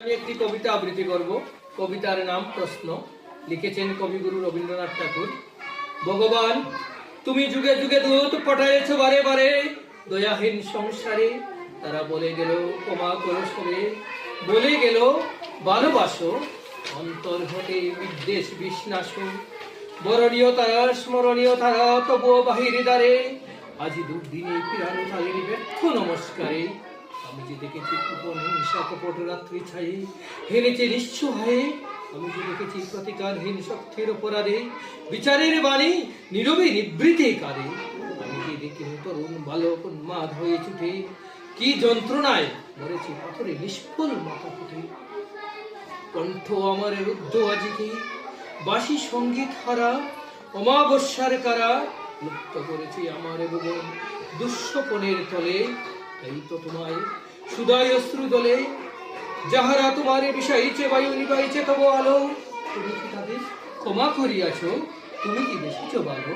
আমি একটি কবিতা আবৃত্তি করব। কবিতার নাম প্রশ্ন। লিখেছেন কবিগুরু রবীন্দ্রনাথ ঠাকুর। ভগবান, তুমি যুগে যুগে দূত পাঠাইছ বারে বারে। দয়াহীন সংসারে তারা বলে গেল ক্ষমা করো সবে বলে গেল ভালোবাসো অন্তর ঘটে বিদ্বেষ বিশ্বাস বরণীয় তারা, স্মরণীয় তারা, তবুও বাহিরে দ্বারে। আজি দুর্দিনে পিরানো তাদের ব্যর্থ নমস্কারে। আমি যে দেখেছি কুপন কপট রাত্রি ছাই হেরেছে নিঃস্ব হয়ে, আমি যে দেখেছি প্রতিকারহীন শক্তির অপরাধে, বিচারের বাণী নীরবে নিবৃতে কারে আমি যে দেখি তরুণ বালক উন্মাদ হয়ে ছুটে, কি যন্ত্রণায় মরেছি পাথরে নিষ্ফল মাথা ফুটে। কণ্ঠ আমার রুদ্ধ আজিকে, বাসি সংগীত হারা, অমাবস্যার কারা মুক্ত করেছি আমার ভুবন দুঃস্বপনের তলে। এই তো তোমায় সুদয় অশ্রু দলে যাহারা তোমার বিষাইছে, বায়ু নিবাইছে, তব আলো, তুমি কি তাদের ক্ষমা করিয়াছ? তুমি কি বেশি ভালো